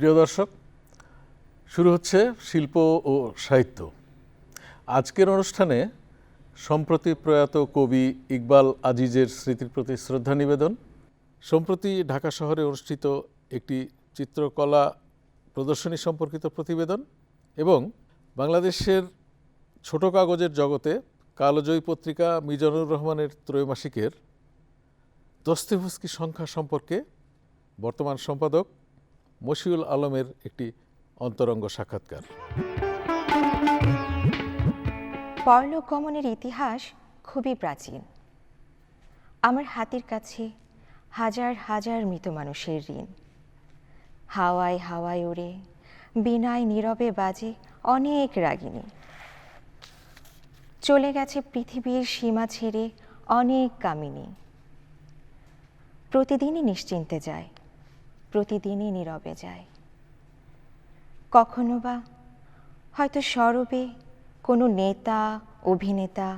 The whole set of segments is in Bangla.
প্রিয় দর্শক, শুরু হচ্ছে শিল্প ও সাহিত্য। আজকের অনুষ্ঠানে সম্প্রতি প্রয়াত কবি ইকবাল আজিজের স্মৃতির প্রতি শ্রদ্ধা নিবেদন। সম্প্রতি ঢাকা শহরে অনুষ্ঠিত একটি চিত্রকলা প্রদর্শনী সম্পর্কিত প্রতিবেদন এবং বাংলাদেশের ছোট কাগজের জগতে কালোজয়ী পত্রিকা মিজানুর রহমানের ত্রৈমাসিকের দস্তেভস্কি সংখ্যা সম্পর্কে বর্তমান সম্পাদক মশিউল আলমের একটি অন্তরঙ্গ সাক্ষাৎকার। পরলোক গমনের ইতিহাস খুবই প্রাচীন। আমার হাতের কাছে হাজার হাজার মৃত মানুষের ঋণ। হাওয়ায় হাওয়ায় ওড়ে, বিনায় নীরবে বাজে অনেক রাগিনী। চলে গেছে পৃথিবীর সীমা ছেড়ে অনেক কামিনী। প্রতিদিনই নিশ্চিন্তে যায় প্রতিদিনই নীরবে যায়। কখনো বা হয়তো সরবে কোনো নেতা, অভিনেতা,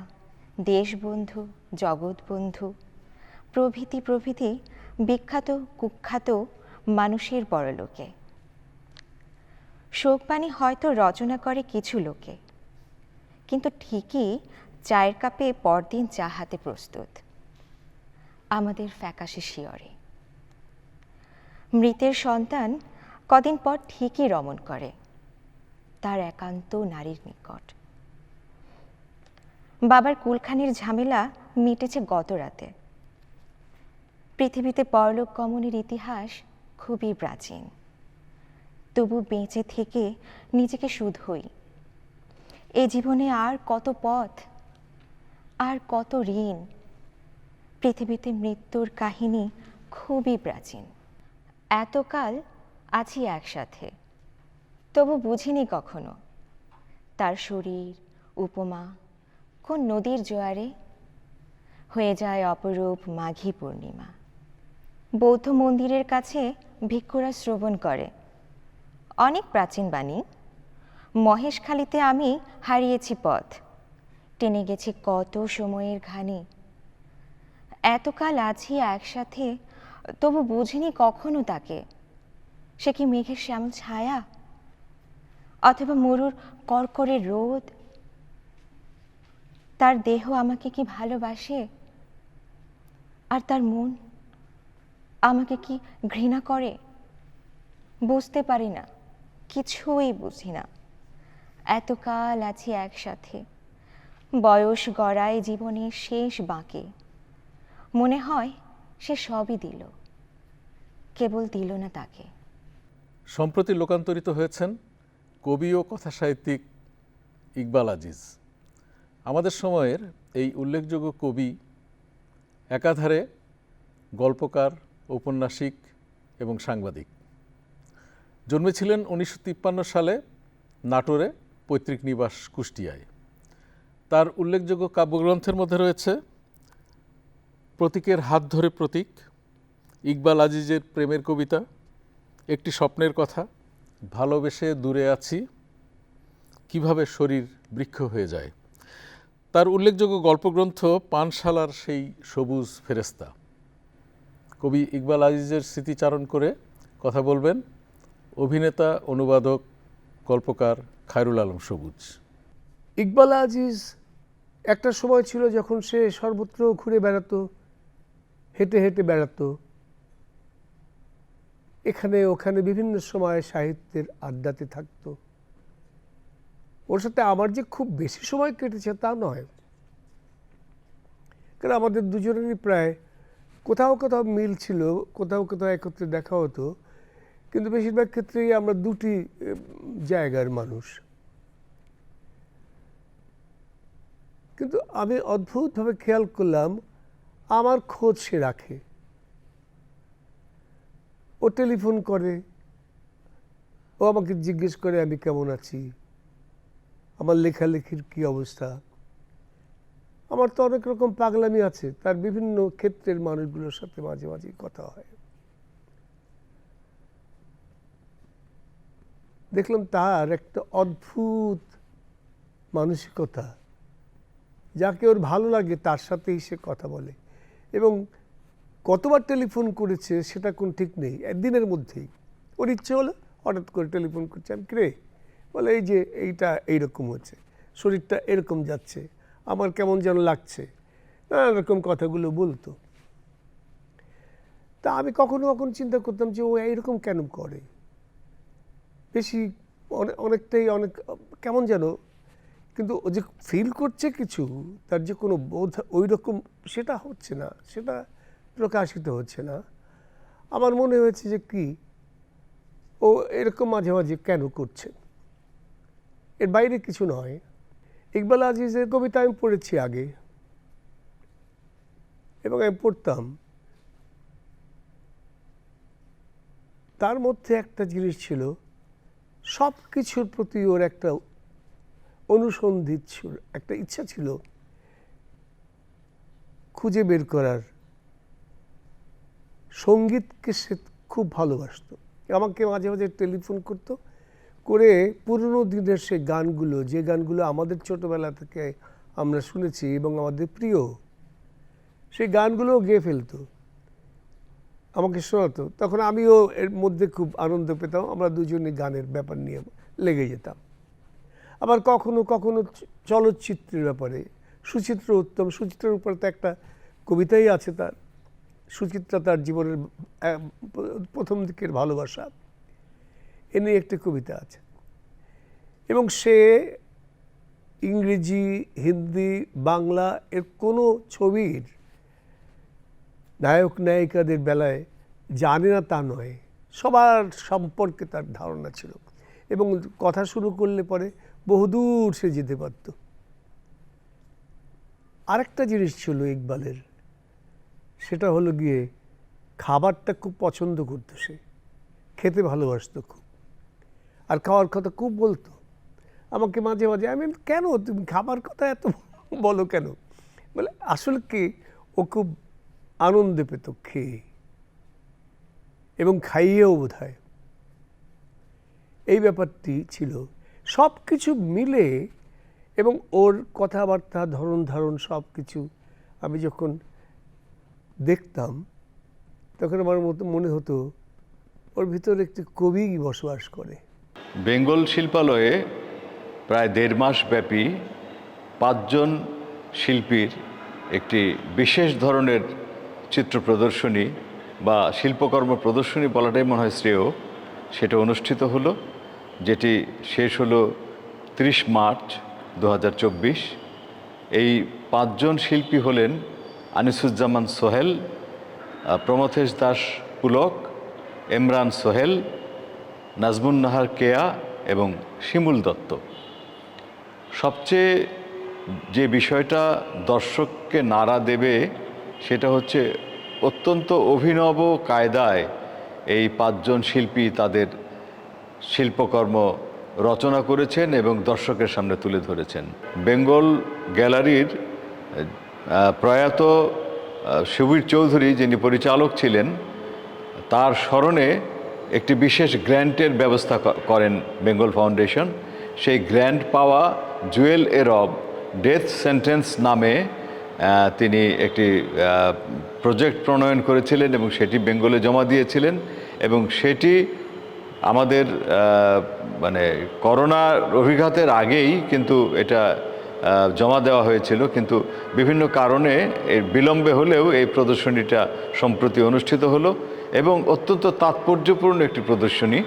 দেশবন্ধু, জগৎবন্ধু, প্রভৃতি প্রভৃতি বিখ্যাত, কুখ্যাত মানুষের পরলোকে। শোকবাণী হয়তো রচনা করে কিছু লোকে, কিন্তু ঠিকই চায়ের কাপে পরদিন চা হাতে প্রস্তুত। আমাদের ফ্যাকাশে শিয়রে। মৃতের সন্তান কদিন পর ঠিকই রমণ করে। তার একান্ত নারীর নিকট। বাবার কুলখানির ঝামেলা মিটেছে গত রাতে। পৃথিবীতে পরলোক গমনের ইতিহাস খুবই প্রাচীন। তবু বেঁচে থেকে নিজেকে শুধই। এ জীবনে আর কত পথ, আর কত ঋণ, পৃথিবীতে মৃত্যুর কাহিনী খুবই প্রাচীন। এতকাল আছি একসাথে। তবু বুঝিনি কখনো তার শরীর, উপমা কোন নদীর জোয়ারে হয়ে যায় অপরূপ মাঘী পূর্ণিমা। বৌদ্ধ মন্দিরের কাছে ভিক্ষুরা শ্রবণ করে। অনেক প্রাচীন বাণী। মহেশখালীতে আমি হারিয়েছি পথ। টেনে গেছি কত সময়ের ঘানি। এতকাল আছি একসাথে তবু বুঝিনি কখনো তাকে। সে কি মেঘের শ্যাম ছায়া? অথবা মরুর কর্করের রোদ? তার দেহ আমাকে কি ভালোবাসে? আর তার মন আমাকে কি ঘৃণা করে? বুঝতে পারি না, কিছুই বুঝি না। এতকাল আছি একসাথে, বয়স গড়ায় জীবনের শেষ বাঁকে। মনে হয় সে সবই দিল। কেবল দিল না তাকে। সম্প্রতি লোকান্তরিত হয়েছেন কবি ও কথাসাহিত্যিক ইকবাল আজিজ। আমাদের সময়ের এই উল্লেখযোগ্য কবি একাধারে গল্পকার, ঔপন্যাসিক এবং সাংবাদিক। জন্মেছিলেন উনিশশো তিপ্পান্ন সালে নাটোরে পৈতৃক নিবাস কুষ্টিয়ায়। তার উল্লেখযোগ্য কাব্যগ্রন্থের মধ্যে রয়েছে প্রতীকের হাত ধরে প্রতীক, ইকবাল আজিজের প্রেমের কবিতা, একটি স্বপ্নের কথা, ভালোবেসে দূরে আছি, কীভাবে শরীর বৃক্ষ হয়ে যায়। তার উল্লেখযোগ্য গল্পগ্রন্থ পানশালার সেই সবুজ ফেরেস্তা কবি ইকবাল আজিজের স্মৃতিচারণ করে কথা বলবেন অভিনেতা, অনুবাদক, গল্পকার খায়রুল আলম সবুজ। ইকবাল আজিজ একটা সময় ছিল যখন সে সর্বত্র ঘুরে বেড়াতো হেঁটে হেঁটে বেড়াতো। এখানে ওখানে বিভিন্ন সময় সাহিত্যের আড্ডাতে থাকতো। ওর সাথে আমার যে খুব বেশি সময় কেটেছে তা নয়। কারণ আমাদের দুজনেরই প্রায় কোথাও কোথাও মিল ছিল, কোথাও কোথাও একত্রে দেখা হতো। কিন্তু বেশিরভাগ ক্ষেত্রেই আমরা দুটি জায়গার মানুষ। কিন্তু আমি অদ্ভুতভাবে খেয়াল করলাম আমার খোঁজ সে রাখে। ও টেলিফোন করে, ও আমাকে জিজ্ঞেস করে, আমি কেমন আছি? আমার লেখালেখির কি অবস্থা? আমার তো অনেক রকম পাগলামি আছে, তার বিভিন্ন ক্ষেত্রের মানুষগুলোর সাথে মাঝে মাঝে কথা হয়। দেখলাম তার একটা অদ্ভুত মানসিকতা, যাকে ওর ভালো লাগে, তার সাথেই সে কথা বলে। কতবার টেলিফোন করেছে সেটা কোন ঠিক নেই, একদিনের মধ্যেই। ওর ইচ্ছে হলো হঠাৎ করে টেলিফোন করছে, আমি কিরে? বলে, এই যে এইটা এইরকম হচ্ছে শরীরটা এরকম যাচ্ছে, আমার কেমন যেন লাগছে। নানা রকম কথাগুলো বলতো। তা আমি কখনো কখনো চিন্তা করতাম যে ও এইরকম কেন করে? বেশি অনেকটাই অনেক, কেমন যেন কিন্তু ও যে ফিল করছে কিছু, তার যে কোনো বোধ ওই রকম, সেটা হচ্ছে না, সেটা প্রকাশিত হচ্ছে না। আমার মনে হয়েছে যে কি, ও এরকম মাঝে মাঝে কেন করছে? এর বাইরে কিছু নয়। ইকবাল আজিজের কবিতা আমি পড়েছি আগে, এবং আমি পড়তাম। তার মধ্যে একটা জিনিস ছিল সব কিছুর প্রতি ওর একটা অনুসন্ধিত একটা ইচ্ছা ছিল খুঁজে বের করার। সঙ্গীতকে সে খুব ভালোবাসতো। আমাকে মাঝে মাঝে টেলিফোন করতো, করে পুরনো দিনের সে গানগুলো, যে গানগুলো আমাদের ছোটবেলা থেকে আমরা শুনেছি এবং আমাদের প্রিয়, সেই গানগুলো গেয়ে ফেলতো। আমাকে শোনাতো। তখন আমিও এর মধ্যে খুব আনন্দ পেতাম, আমরা দুজনে গানের ব্যাপার নিয়ে লেগে যেতাম। আবার কখনো কখনো চলচ্চিত্রের ব্যাপারে। সুচিত্র উত্তম, সুচিত্রের উপরে তো একটা কবিতাই আছে তার। সুচিত্রা তার জীবনের প্রথম দিকের ভালোবাসা। এ নিয়ে একটি কবিতা আছে। এবং সে ইংরেজি, হিন্দি, বাংলা এর কোনো ছবির নায়ক, নায়িকাদের বেলায় জানে না তা নয়। সবার সম্পর্কে তার ধারণা ছিল। এবং কথা শুরু করলে পরে বহুদূর সে যেতে পারত। আরেকটা জিনিস ছিল ইকবালের, সেটা হলো গিয়ে খাবারটা খুব পছন্দ করতো সে, খেতে ভালোবাসতো খুব। আর খাওয়ার কথা খুব বলতো। আমাকে মাঝে মাঝে, আমি কেন তুমি খাবার কথা এত বলো কেন? বলে, আসলে কি, ও খুব আনন্দে পেত খেয়ে এবং খাইয়েও বোধ এই ব্যাপারটি ছিল সব কিছু মিলে এবং ওর কথাবার্তা, ধরন ধারণ সব কিছু আমি যখন দেখতাম, তখন আমার মতো, মনে হতো ওর ভিতরে একটি কবি বসবাস করে। বেঙ্গল শিল্পালয়ে প্রায় দেড় মাস ব্যাপী পাঁচজন শিল্পীর একটি বিশেষ ধরনের চিত্র প্রদর্শনী বা শিল্পকর্ম প্রদর্শনী বলাটাই মনে হয় শ্রেয়। সেটা অনুষ্ঠিত হলো। যেটি শেষ হলো ত্রিশ মার্চ দু হাজার চব্বিশ। এই পাঁচজন শিল্পী হলেন আনিসুজ্জামান সোহেল প্রমথেশ দাস পুলক এমরান সোহেল, নাজমুন নাহার কেয়া এবং শিমুল দত্ত। সবচেয়ে যে বিষয়টা দর্শককে নাড়া দেবে সেটা হচ্ছে অত্যন্ত অভিনব কায়দায় এই পাঁচজন শিল্পী তাদের শিল্পকর্ম রচনা করেছেন এবং দর্শকের সামনে তুলে ধরেছেন। বেঙ্গল গ্যালারির প্রয়াত সুবীর চৌধুরী যিনি পরিচালক ছিলেন, তার স্মরণে একটি বিশেষ গ্র্যান্টের ব্যবস্থা করেন বেঙ্গল ফাউন্ডেশন। সেই গ্র্যান্ট পাওয়া জুয়েল এরব ডেথ সেন্টেন্স নামে তিনি একটি প্রজেক্ট প্রণয়ন করেছিলেন এবং সেটি বেঙ্গলে জমা দিয়েছিলেন এবং সেটি আমাদের মানে করোনার অভিঘাতের আগেই কিন্তু এটা জমা দেওয়া হয়েছিল। কিন্তু বিভিন্ন কারণে এর বিলম্বে হলেও এই প্রদর্শনীটা সম্প্রতি অনুষ্ঠিত হলো এবং অত্যন্ত তাৎপর্যপূর্ণ একটি প্রদর্শনী।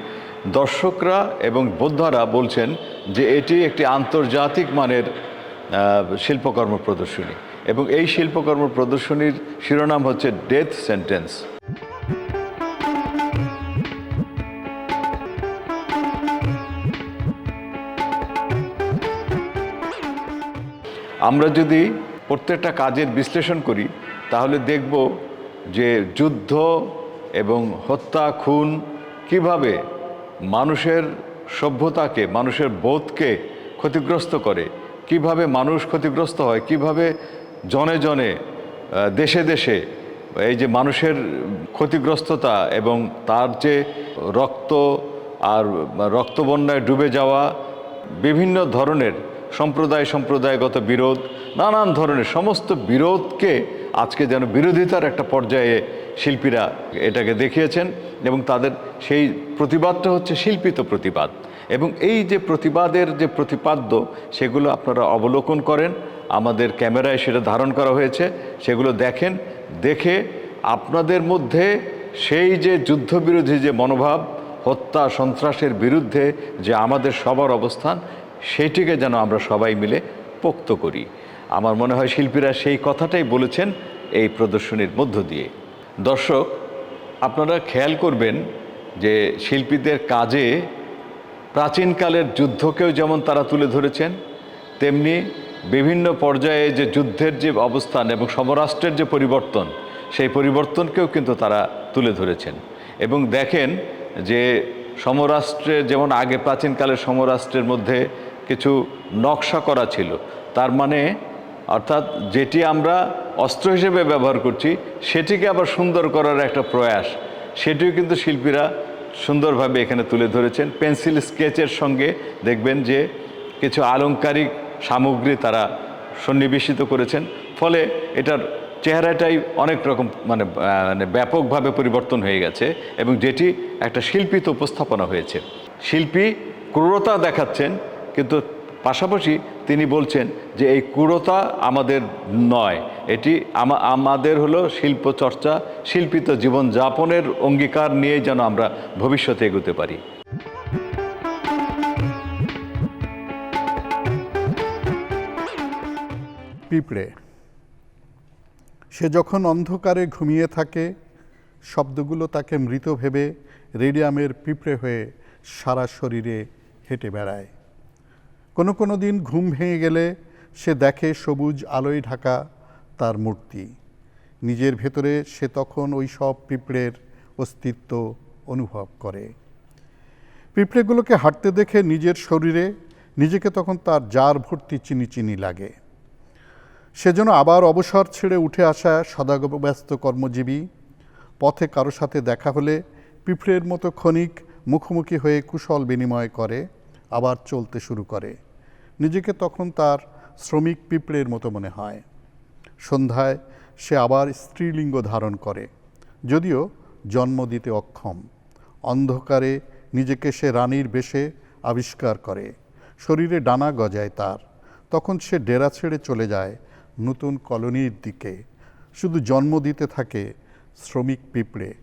দর্শকরা এবং বোদ্ধারা বলছেন যে এটি একটি আন্তর্জাতিক মানের শিল্পকর্ম প্রদর্শনী এবং এই শিল্পকর্ম প্রদর্শনীর শিরোনাম হচ্ছে ডেথ সেন্টেন্স। আমরা যদি প্রত্যেকটা কাজের বিশ্লেষণ করি, তাহলে দেখব যে যুদ্ধ এবং হত্যা খুন কীভাবে মানুষের সভ্যতাকে, মানুষের বোধকে ক্ষতিগ্রস্ত করে, কীভাবে মানুষ ক্ষতিগ্রস্ত হয়, কীভাবে জনে জনে দেশে দেশে এই যে মানুষের ক্ষতিগ্রস্ততা এবং তার যে রক্ত আর রক্তবন্যায় ডুবে যাওয়া বিভিন্ন ধরনের সম্প্রদায় সম্প্রদায়গত বিরোধ, নানান ধরনের সমস্ত বিরোধকে আজকে যেন বিরোধিতার একটা পর্যায়ে শিল্পীরা এটাকে দেখিয়েছেন এবং তাদের সেই প্রতিবাদটা হচ্ছে শিল্পিত প্রতিবাদ। এবং এই যে প্রতিবাদের যে প্রতিপাদ্য, সেগুলো আপনারা অবলোকন করেন। আমাদের ক্যামেরায় সেটা ধারণ করা হয়েছে, সেগুলো দেখেন, দেখে আপনাদের মধ্যে সেই যে যুদ্ধবিরোধী যে মনোভাব, হত্যা, সন্ত্রাসের বিরুদ্ধে যে আমাদের সবার অবস্থান সেইটিকে যেন আমরা সবাই মিলে পোক্ত করি। আমার মনে হয় শিল্পীরা সেই কথাটাই বলেছেন এই প্রদর্শনীর মধ্য দিয়ে। দর্শক, আপনারা খেয়াল করবেন যে শিল্পীদের কাজে প্রাচীনকালের যুদ্ধকেও যেমন তারা তুলে ধরেছেন, তেমনি বিভিন্ন পর্যায়ে যে যুদ্ধের যে অবস্থান এবং সমরাষ্ট্রের যে পরিবর্তন, সেই পরিবর্তনকেও কিন্তু তারা তুলে ধরেছেন। এবং দেখেন যে সমরাষ্ট্রে যেমন আগে প্রাচীনকালের সমরাষ্ট্রের মধ্যে কিছু নকশা করা ছিল। তার মানে অর্থাৎ যেটি আমরা অস্ত্র হিসেবে ব্যবহার করছি, সেটিকে আবার সুন্দর করার একটা প্রয়াস। সেটিও কিন্তু শিল্পীরা সুন্দরভাবে এখানে তুলে ধরেছেন। পেন্সিল স্কেচের সঙ্গে দেখবেন যে কিছু আলংকারিক সামগ্রী তারা সন্নিবেশিত করেছেন। ফলে এটার চেহারাটাই অনেক রকম মানে মানে ব্যাপকভাবে পরিবর্তন হয়ে গেছে এবং যেটি একটা শিল্পিত উপস্থাপনা হয়েছে। শিল্পী ক্রূরতা দেখাচ্ছেন কিন্তু পাশাপাশি তিনি বলছেন যে এই ক্রূরতা আমাদের নয়। এটি আমাদের হলো শিল্প চর্চা শিল্পিত জীবনযাপনের অঙ্গীকার নিয়ে যেন আমরা ভবিষ্যতে এগোতে পারি। পিঁপড়ে, সে যখন অন্ধকারে ঘুমিয়ে থাকে, শব্দগুলো তাকে মৃত ভেবে রেডিয়ামের পিঁপড়ে হয়ে সারা শরীরে হেঁটে বেড়ায়। কোনো কোনো দিন ঘুম ভেঙে গেলে সে দেখে সবুজ আলোয় ঢাকা তার মূর্তি। নিজের ভেতরে সে তখন ওই সব পিঁপড়ের অস্তিত্ব অনুভব করে। পিঁপড়েগুলোকে হাঁটতে দেখে নিজের শরীরে নিজেকে তখন তার জার ভর্তি চিনি চিনি লাগে। সেজন্য আবার অবসর ছেড়ে উঠে আসা সদাব্যস্ত কর্মজীবী, পথে কারও সাথে দেখা হলে পিঁপড়ের মতো ক্ষণিক মুখোমুখি হয়ে কুশল বিনিময় করে, আবার চলতে শুরু করে। নিজেকে তখন তার শ্রমিক পিঁপড়ের মতো মনে হয়। সন্ধ্যায় সে আবার স্ত্রীলিঙ্গ ধারণ করে, যদিও জন্ম দিতে অক্ষম। অন্ধকারে নিজেকে সে রানীর বেশে আবিষ্কার করে। শরীরে ডানা গজায় তার। তখন সে ডেরা ছেড়ে চলে যায় নতুন কলোনির দিকে। শুধু জন্ম দিতে থাকে শ্রমিক পিঁপড়ে।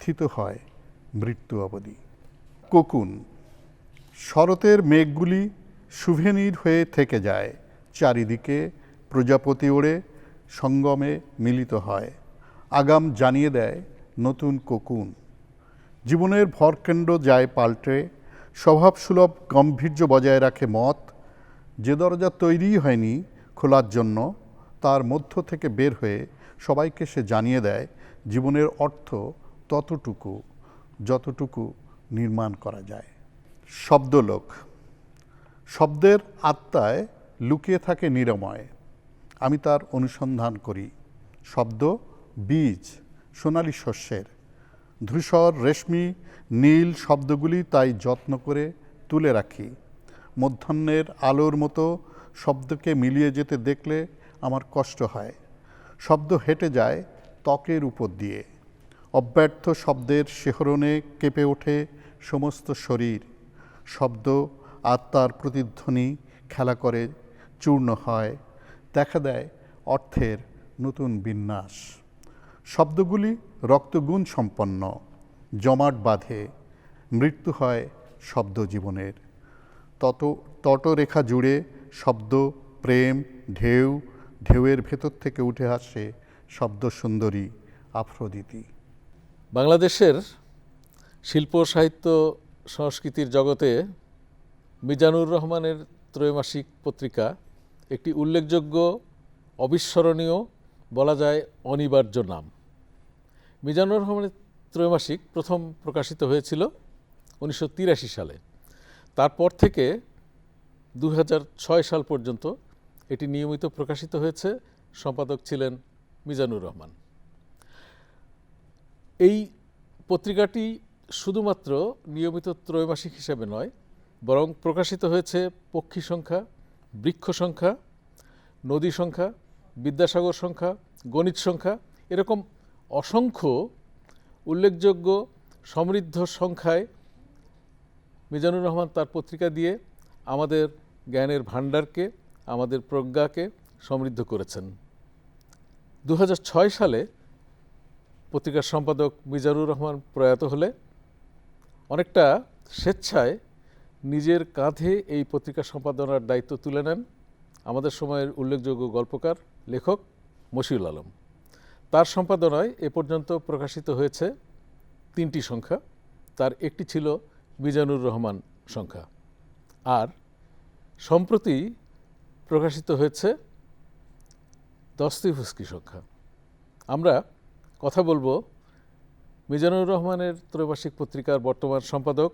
থিত হয় মৃত্যু অবধি। কোকুন। শরতের মেঘগুলি সুভেনির হয়ে থেকে যায়, চারিদিকে প্রজাপতি ওড়ে, সঙ্গমে মিলিত হয়। আগাম জানিয়ে দেয়, নতুন কোকুন। জীবনের ভরকেন্দ্র যায় পাল্টে, স্বভাবসুলভ গাম্ভীর্য বজায় রাখে মত। যে দরজা তৈরিই হয়নি খোলার জন্য, তার মধ্য থেকে বের হয়ে সবাইকে সে জানিয়ে দেয়, জীবনের অর্থ ততটুকু, যতটুকু নির্মাণ করা যায়। শব্দলোক শব্দের আত্মায় লুকিয়ে থাকে নিরাময়। আমি তার অনুসন্ধান করি। শব্দ, বীজ, সোনালি শস্যের। ধূসর, রেশমি, নীল শব্দগুলি তাই যত্ন করে তুলে রাখি। মধ্যাহ্নের আলোর মতো শব্দকে মিলিয়ে যেতে দেখলে আমার কষ্ট হয়। শব্দ হেঁটে যায় ত্বকের উপর দিয়ে। অব্যর্থ শব্দের শিহরণে কেঁপে ওঠে সমস্ত শরীর। শব্দ আত্মার প্রতিধ্বনি খেলা করে চূর্ণ হয়, দেখা দেয় অর্থের নতুন বিন্যাস। শব্দগুলি রক্তগুণ সম্পন্ন, জমাট বাঁধে, মৃত্যু হয় শব্দ জীবনের। তত, তটরেখা জুড়ে শব্দ, প্রেম, ঢেউ, ঢেউয়ের ভেতর থেকে উঠে আসে শব্দ সুন্দরী আফ্রোদিতি। বাংলাদেশের শিল্প, সাহিত্য, সংস্কৃতির জগতে মিজানুর রহমানের ত্রৈমাসিক পত্রিকা, একটি উল্লেখযোগ্য, অবিস্মরণীয়, বলা যায় অনিবার্য নাম। মিজানুর রহমানের ত্রৈমাসিক প্রথম প্রকাশিত হয়েছিল উনিশশো তিরাশি সালে। তারপর থেকে দু হাজার ছয় সাল পর্যন্ত এটি নিয়মিত প্রকাশিত হয়েছে, সম্পাদক ছিলেন মিজানুর রহমান। এই পত্রিকাটি শুধুমাত্র নিয়মিত ত্রৈমাসিক হিসেবে নয় বরং প্রকাশিত হয়েছে পক্ষী সংখ্যা, বৃক্ষ সংখ্যা, নদী সংখ্যা, বিদ্যাসাগর সংখ্যা, গণিত সংখ্যা, এরকম অসংখ্য উল্লেখযোগ্য সমৃদ্ধ সংখ্যায় মিজানুর রহমান তার পত্রিকা দিয়ে আমাদের জ্ঞানের ভাণ্ডারকে, আমাদের প্রজ্ঞাকে সমৃদ্ধ করেছেন। দু হাজার ছয় সালে পত্রিকার সম্পাদক মিজানুর রহমান প্রয়াত হলে অনেকটা স্বেচ্ছায় নিজের কাঁধে এই পত্রিকা সম্পাদনার দায়িত্ব তুলে নেন আমাদের সময়ের উল্লেখযোগ্য গল্পকার, লেখক মশিউল আলম। তার সম্পাদনায় এ পর্যন্ত প্রকাশিত হয়েছে তিনটি সংখ্যা, তার একটি ছিল মিজানুর রহমান সংখ্যা। আর সম্প্রতি প্রকাশিত হয়েছে দস্তিফুস্কি সংখ্যা। আমরা কথা বলব মিজানুর রহমানের ত্রৈমাসিক পত্রিকার বর্তমান সম্পাদক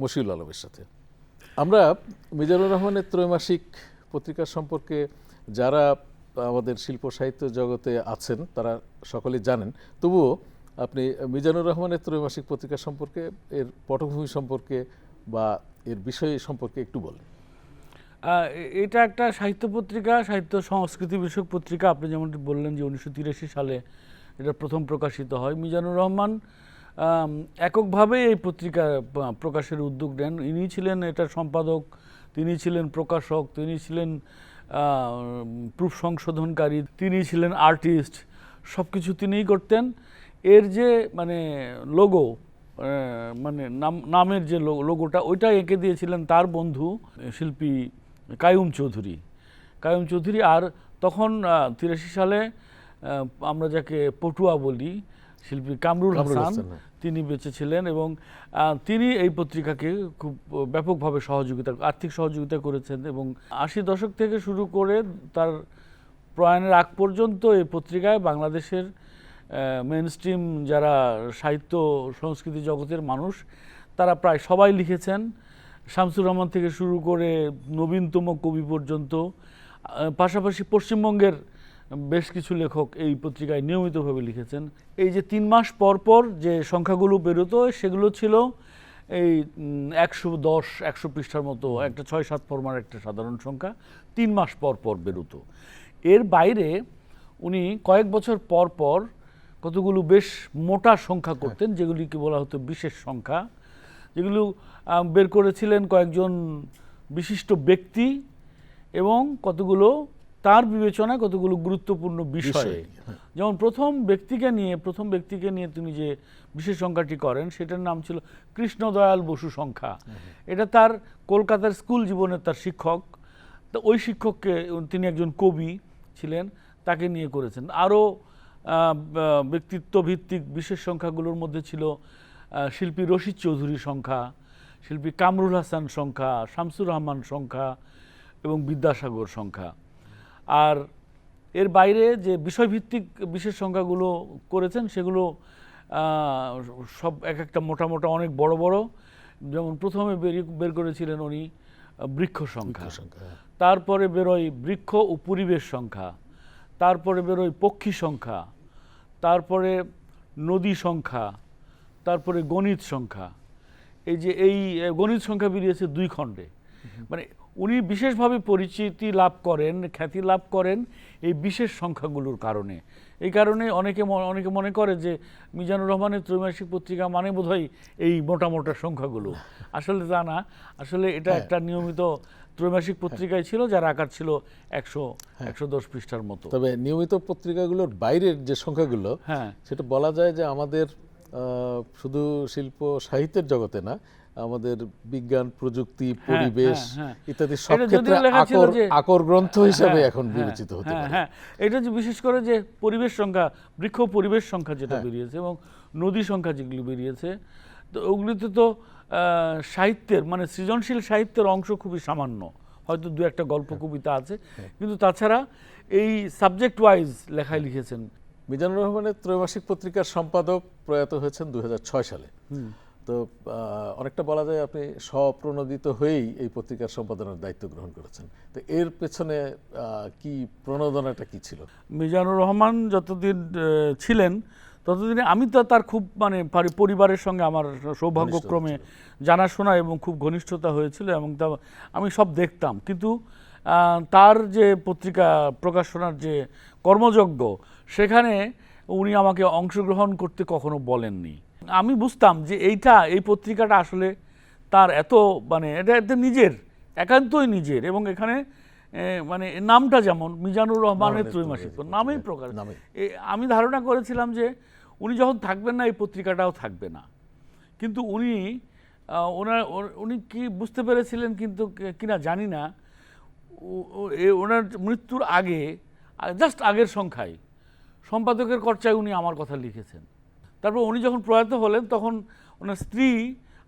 মশিউল আলমের সাথে। আমরা মিজানুর রহমানের ত্রৈমাসিক পত্রিকা সম্পর্কে যারা আমাদের শিল্প সাহিত্য জগতে আছেন, তারা সকলে জানেন। তবুও আপনি মিজানুর রহমানের ত্রৈমাসিক পত্রিকা সম্পর্কে, এর পটভূমি সম্পর্কে বা এর বিষয় সম্পর্কে একটু বলেন। এটা একটা সাহিত্য পত্রিকা, সাহিত্য সংস্কৃতি বিষয়ক পত্রিকা। আপনি যেমন বললেন যে উনিশশো তিরাশি সালে এটা প্রথম প্রকাশিত হয়। মিজানুর রহমান এককভাবে এই পত্রিকা প্রকাশের উদ্যোগ নেন। ইনি ছিলেন এটার সম্পাদক তিনি ছিলেন প্রকাশক তিনি ছিলেন প্রুফ সংশোধনকারী তিনি ছিলেন আর্টিস্ট সব কিছু তিনিই করতেন। এর যে মানে লোগো মানে নাম নামের যে লোগোটা ওইটা এঁকে দিয়েছিলেন তার বন্ধু শিল্পী কায়ুম চৌধুরী। কায়ুম চৌধুরী আর তখন তিরাশি সালে আমরা যাকে পটুয়া বলি শিল্পী কামরুল হাসান, হ্যাঁ। তিনি বেঁচে ছিলেন এবং তিনি এই পত্রিকাকে খুব ব্যাপকভাবে সহযোগিতা, আর্থিক সহযোগিতা করেছেন এবং আশি দশক থেকে শুরু করে তার প্রয়াণের আগ পর্যন্ত এই পত্রিকায় বাংলাদেশের মেন স্ট্রিম যারা সাহিত্য সংস্কৃতি জগতের মানুষ, তারা প্রায় সবাই লিখেছেন। শামসুর রহমান থেকে শুরু করে নবীনতম কবি পর্যন্ত পাশাপাশি পশ্চিমবঙ্গের বেশ কিছু লেখক এই পত্রিকায় নিয়মিতভাবে লিখেছেন। এই যে তিন মাস পর পর যে সংখ্যাগুলো বেরোতো, সেগুলো ছিল এই একশো দশ, একশো পৃষ্ঠার মতো, একটা ছয় সাত ফর্মার একটা সাধারণ সংখ্যা, তিন মাস পর পর বেরোতো। এর বাইরে উনি কয়েক বছর পর পর কতগুলো বেশ মোটা সংখ্যা করতেন, যেগুলিকে বলা হতো বিশেষ সংখ্যা, যেগুলো বের করেছিলেন কয়েকজন বিশিষ্ট ব্যক্তি এবং কতগুলো তার বিবেচনায় কতগুলো গুরুত্বপূর্ণ বিষয়ে। যেমন প্রথম ব্যক্তিকে নিয়ে প্রথম ব্যক্তিকে নিয়ে তিনি যে বিশেষ সংখ্যাটি করেন সেটার নাম ছিল কৃষ্ণদয়াল বসু সংখ্যা। এটা তার কলকাতার স্কুল জীবনের তার শিক্ষক। তো ওই শিক্ষককে তিনি একজন কবি ছিলেন তাকে নিয়ে করেছেন। আরও ব্যক্তিত্ব ভিত্তিক বিশেষ সংখ্যাগুলোর মধ্যে ছিল শিল্পী রশিদ চৌধুরী সংখ্যা শিল্পী কামরুল হাসান সংখ্যা শামসুর রহমান সংখ্যা এবং বিদ্যাসাগর সংখ্যা। আর এর বাইরে যে বিষয়ভিত্তিক বিশেষ সংখ্যাগুলো করেছেন সেগুলো সব এক একটা মোটা মোটা অনেক বড় বড়। যেমন প্রথমে বের করেছিলেন উনি বৃক্ষ সংখ্যা। সংখ্যা, হ্যাঁ। তারপরে বেরোয় বৃক্ষ ও পরিবেশ সংখ্যা। তারপরে বেরোয় পক্ষী সংখ্যা। তারপরে নদী সংখ্যা। তারপরে গণিত সংখ্যা। এই যে এই গণিত সংখ্যা বেরিয়েছে দুই খণ্ডে। মানে উনি বিশেষভাবে পরিচিতি লাভ করেন খ্যাতি লাভ করেন এই বিশেষ সংখ্যাগুলোর কারণে। এই কারণে অনেকে অনেকে মনে করে যে মিজানুর রহমানের ত্রৈমাসিক পত্রিকা মানে বোধহয় এই মোটা মোটা সংখ্যাগুলো। আসলে তা না। আসলে এটা একটা নিয়মিত ত্রৈমাসিক পত্রিকায় ছিল যার আকার ছিল একশো একশো দশ পৃষ্ঠার মতো। তবে নিয়মিত পত্রিকাগুলোর বাইরের যে সংখ্যাগুলো হ্যাঁ। সেটা বলা যায় যে আমাদের শুধু শিল্প সাহিত্যের জগতে না আমাদের বিজ্ঞান প্রযুক্তি পরিবেশ হ্যাঁ, হ্যাঁ। ইত্যাদি সব ক্ষেত্রে আকর আকর গ্রন্থ হিসাবে হ্যাঁ, এখন হ্যাঁ, বিবেচিত হতে হ্যাঁ, পারে। হ্যাঁ। এটা যে বিশেষ করে যে পরিবেশ সংখ্যা বৃক্ষ পরিবেশ সংখ্যা যেটা হ্যাঁ। বেরিয়েছে এবং নদী সংখ্যা যেগুলি বেরিয়েছে তো ওগুলিতে তো আহ, সাহিত্যের মানে সৃজনশীল সাহিত্যের অংশ খুবই সামান্য। হয়তো দু একটা গল্প হ্যাঁ। কবিতা আছে। কিন্তু তাছাড়া এই সাবজেক্ট ওয়াইজ লেখায় লিখেছেন। মিজানুর রহমানের ত্রৈমাসিক পত্রিকার সম্পাদক প্রয়াত হয়েছেন দুই হাজার ছয় সালে। তো অনেকটা বলা যায় আপনি স্বপ্রণোদিত হয়েই এই পত্রিকার সম্পাদনার দায়িত্ব গ্রহণ করেছেন। তো এর পেছনে কি প্রণোদনাটা কি ছিল? মিজানুর রহমান যতদিন ছিলেন ততদিনে আমি তো তার খুব মানে পরিবারের সঙ্গে আমার সৌভাগ্যক্রমে জানাশোনা এবং খুব ঘনিষ্ঠতা হয়েছিল এবং তা আমি সব দেখতাম। কিন্তু তার যে পত্রিকা প্রকাশনার যে কর্মযজ্ঞ সেখানে উনি আমাকে অংশগ্রহণ করতে কখনো বলেননি। আমি বুঝতাম যে এইটা এই পত্রিকাটা আসলে তার এত মানে এটা এটা নিজের একান্তই নিজের এবং এখানে মানে নামটা যেমন মিজানুর রহমানের ত্রৈমাসিক নামেই এ, আমি ধারণা করেছিলাম যে উনি যখন থাকবেন না এই পত্রিকাটাও থাকবে না। কিন্তু উনি ওনার উনি কি বুঝতে পেরেছিলেন কিন্তু কিনা জানি না। ওনার মৃত্যুর আগে জাস্ট আগের সংখ্যায় সম্পাদকের কর্চায় উনি আমার কথা লিখেছেন। তারপর উনি যখন প্রয়াত হলেন, তখন ওনার স্ত্রী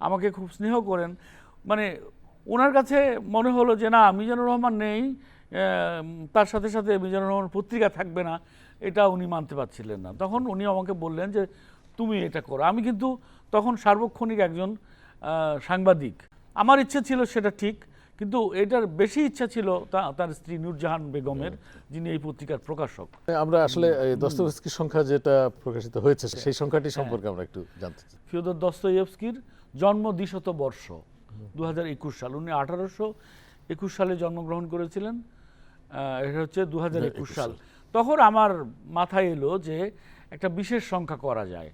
আমাকে খুব স্নেহ করেন। মানে ওনার কাছে মনে হলো যে, না, মিজানুর রহমান নেই তার সাথে সাথে মিজানুর রহমান পত্রিকা থাকবে না। এটা উনি মানতে পারছিলেন না। তখন উনি আমাকে বললেন যে, তুমি এটা করো। আমি কিন্তু তখন সার্বক্ষণিক একজন সাংবাদিক। আমার ইচ্ছে ছিল সেটা ঠিক কিন্তু এটার বেশি ইচ্ছা ছিল তা- তার স্ত্রী নূরজাহান বেগমের যিনি এই পত্রিকার প্রকাশক। আমরা আসলে দস্তভস্কির সংখ্যা যেটা প্রকাশিত হয়েছে সেই সংখ্যাটি সম্পর্কে আমরা একটু জানতে চাই। ফিওদর দস্তয়েভস্কির জন্ম দ্বিশত বর্ষ দু হাজার একুশ সাল। উনি আঠারোশো একুশ সালে জন্মগ্রহণ করেছিলেন এটা হচ্ছে দু হাজার একুশ সাল। তখন আমার মাথায় এলো যে একটা বিশেষ সংখ্যা করা যায়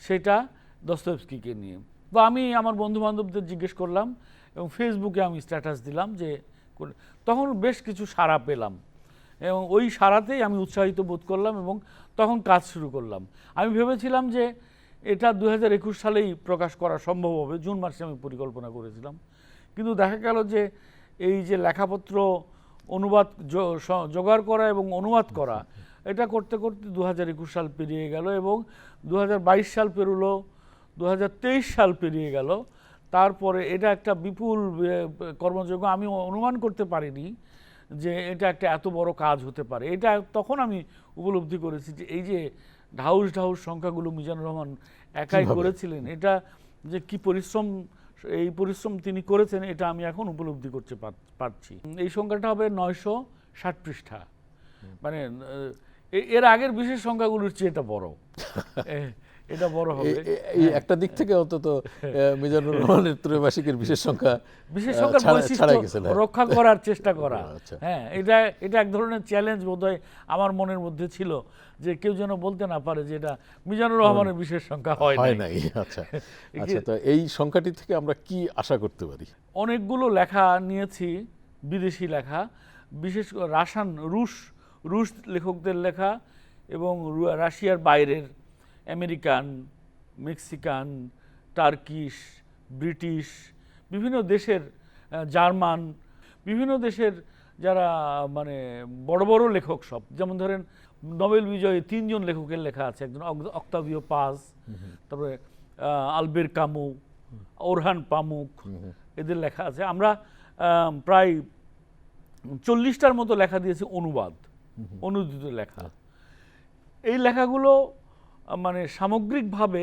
সেটা দস্তয়েভস্কিকে নিয়ে। তো আমি আমার বন্ধু বান্ধবদের জিজ্ঞেস করলাম এবং ফেসবুকে আমি স্ট্যাটাস দিলাম যে তখন বেশ কিছু সাড়া পেলাম। এবং ওই সারাতেই আমি উৎসাহিত বোধ করলাম এবং তখন কাজ শুরু করলাম। আমি ভেবেছিলাম যে এটা দু হাজার একুশ সালেই প্রকাশ করা সম্ভব হবে, জুন মাসে আমি পরিকল্পনা করেছিলাম। কিন্তু দেখা গেল যে এই যে লেখাপত্র অনুবাদ জোগাড় করা এবং অনুবাদ করা, এটা করতে করতে দু হাজার একুশ সাল পেরিয়ে গেল এবং দু হাজার বাইশ সাল পেরোলো দু হাজার তেইশ সাল পেরিয়ে গেল। তারপরে এটা একটা বিপুল কর্মযোগ্য আমি অনুমান করতে পারিনি যে এটা একটা এত বড় কাজ হতে পারে। এটা তখন আমি উপলব্ধি করেছি যে এই যে ঢাউস ঢাউস সংখ্যাগুলো মিজানুর রহমান একাই করেছিলেন এটা যে কি পরিশ্রম এই পরিশ্রম তিনি করেছেন এটা আমি এখন উপলব্ধি করতে পার- পারছি। এই সংখ্যাটা হবে নয়শো ষাট পৃষ্ঠা। মানে এর আগের বিশেষ সংখ্যাগুলোর চেয়ে এটা বড়। এটা বড় হবে। এই- এই একটা দিক থেকে অন্তত মিজানুর রহমানের ত্রৈমাসিকের বিশেষ সংখ্যা বিশেষ গেছে না? রক্ষা করার চেষ্টা করা। আচ্ছা। হ্যাঁ এটা এটা এক ধরনের চ্যালেঞ্জ বোধহয় আমার মনের মধ্যে ছিল যে কেউ যেন বলতে না পারে যে এটা মিজানুর রহমানের বিশেষ সংখ্যা হয় হয় নাই। আচ্ছা। আচ্ছা তো এই সংখ্যাটি থেকে আমরা কি আশা করতে পারি? অনেকগুলো লেখা নিয়েছি বিদেশি লেখা বিশেষ করে রাশান রুশ রুশ লেখকদের লেখা এবং রাশিয়ার বাইরের আমেরিকান মেক্সিকান টার্কিশ ব্রিটিশ বিভিন্ন দেশের জার্মান বিভিন্ন দেশের যারা মানে বড় বড় লেখক সব। যেমন ধরেন নোবেল বিজয়ী তিনজন লেখকের লেখা আছে। একজন অক- অক্তাভিও পাজ তারপরে আলবের কামু ওরহান পামুক এদের লেখা আছে। আমরা প্রায় চল্লিশটার মতো লেখা দিয়েছি অনুবাদ অনুদিত লেখা। এই লেখাগুলো মানে সামগ্রিকভাবে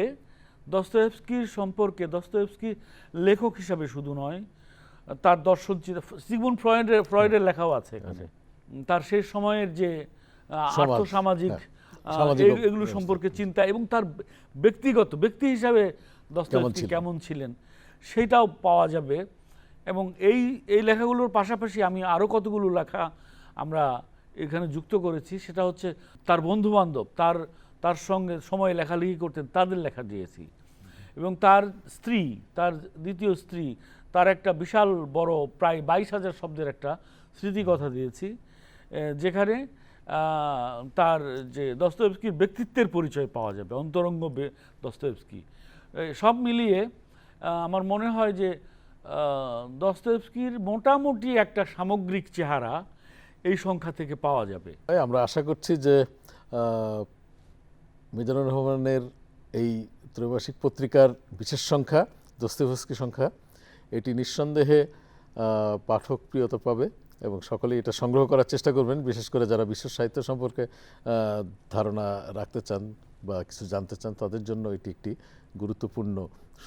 দস্তয়েভস্কির সম্পর্কে দস্তয়েভস্কি লেখক হিসাবে শুধু নয় তার দর্শন চিন্তা সিগমুন্ড ফ্রয়েডের ফ্রয়েডের লেখাও আছে এখানে। তার সেই সময়ের যে আর্থসামাজিক হ্যাঁ, এগুলো সম্পর্কে চিন্তা এবং তার ব্যক্তিগত ব্যক্তি হিসাবে দস্তয়েভস্কি কেমন ছিলেন সেটাও পাওয়া যাবে। এবং এই এই লেখাগুলোর পাশাপাশি আমি আরও কতগুলো লেখা আমরা এখানে যুক্ত করেছি সেটা হচ্ছে তার বন্ধু বান্ধব তার তার সঙ্গে সময় লেখালেখি করতেন তাদের লেখা দিয়েছি। এবং তার স্ত্রী তার দ্বিতীয় স্ত্রী তার একটা বিশাল বড় প্রায় বাইশ হাজার শব্দের একটা স্মৃতিকথা দিয়েছি যেখানে তার যে দস্তয়েবস্কির ব্যক্তিত্বের পরিচয় পাওয়া যাবে অন্তরঙ্গ দস্তয়েভস্কি। সব মিলিয়ে আমার মনে হয় যে আহ, দস্তয়েভস্কির মোটামুটি একটা সামগ্রিক চেহারা এই সংখ্যা থেকে পাওয়া যাবে। আমরা আশা করছি যে মিজানুর রহমানের এই ত্রৈমাসিক পত্রিকার বিশেষ সংখ্যা দস্তিভস্কি সংখ্যা, এটি নিঃসন্দেহে পাঠক প্রিয়তা পাবে এবং সকলেই এটা সংগ্রহ করার চেষ্টা করবেন, বিশেষ করে যারা বিশ্ব সাহিত্য সম্পর্কে ধারণা রাখতে চান বা কিছু জানতে চান, তাদের জন্য এটি একটি গুরুত্বপূর্ণ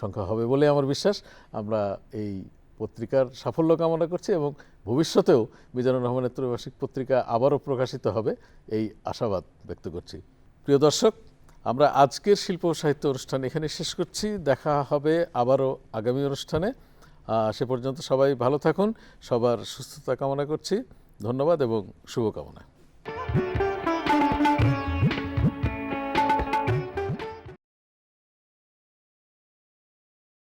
সংখ্যা হবে বলে আমার বিশ্বাস। আমরা এই পত্রিকার সাফল্য কামনা করছি এবং ভবিষ্যতেও মিজানুর রহমানের ত্রৈমাসিক পত্রিকা আবারও প্রকাশিত হবে, এই আশাবাদ ব্যক্ত করছি। প্রিয় দর্শক আমরা আজকের শিল্প সাহিত্য অনুষ্ঠান এখানে শেষ করছি। দেখা হবে আবারও আগামী অনুষ্ঠানে। সে পর্যন্ত সবাই ভালো থাকুন, সবার সুস্থতা কামনা করছি। ধন্যবাদ এবং শুভকামনা।